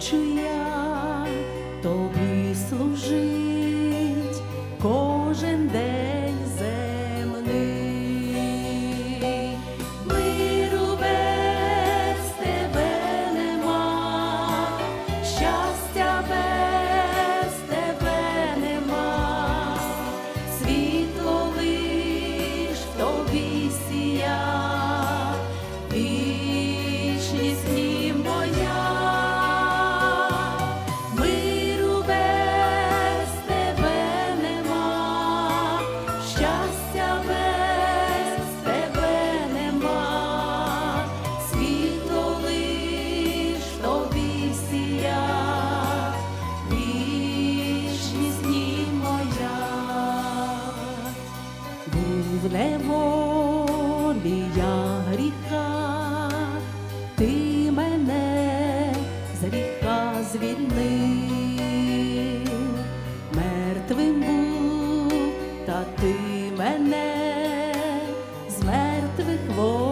хочу я тобі служити. неволі гріха, ти мене з гріха звільни, мертвим був, та ти мене з мертвих вод.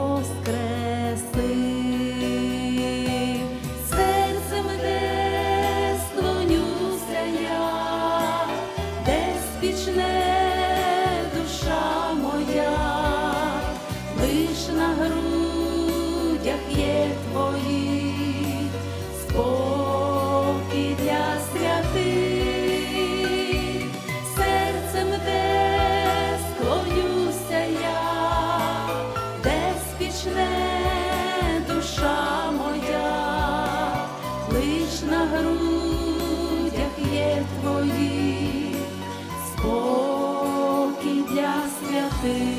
ти.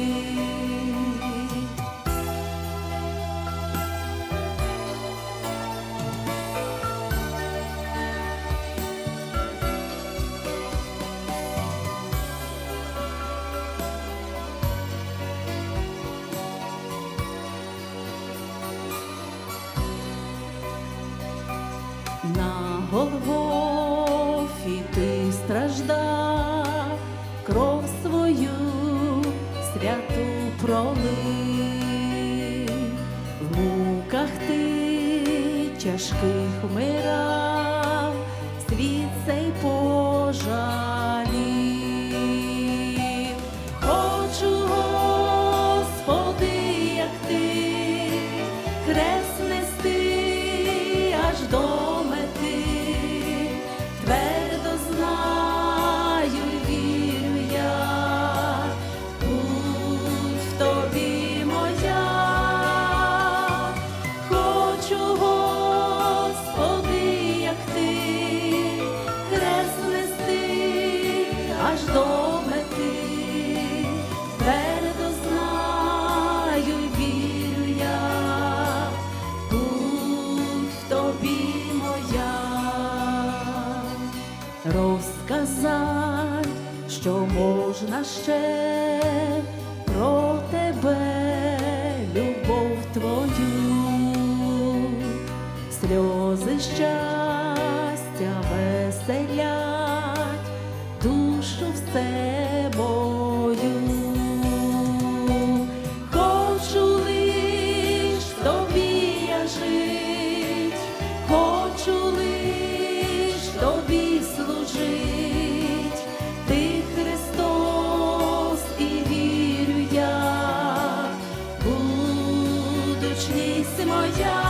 На голову тяжких мирах. аж до мети, твердо знаю, вірю я, тут в тобі моя, розказать, що можна ще про тебе, любов твою, сльози ще. your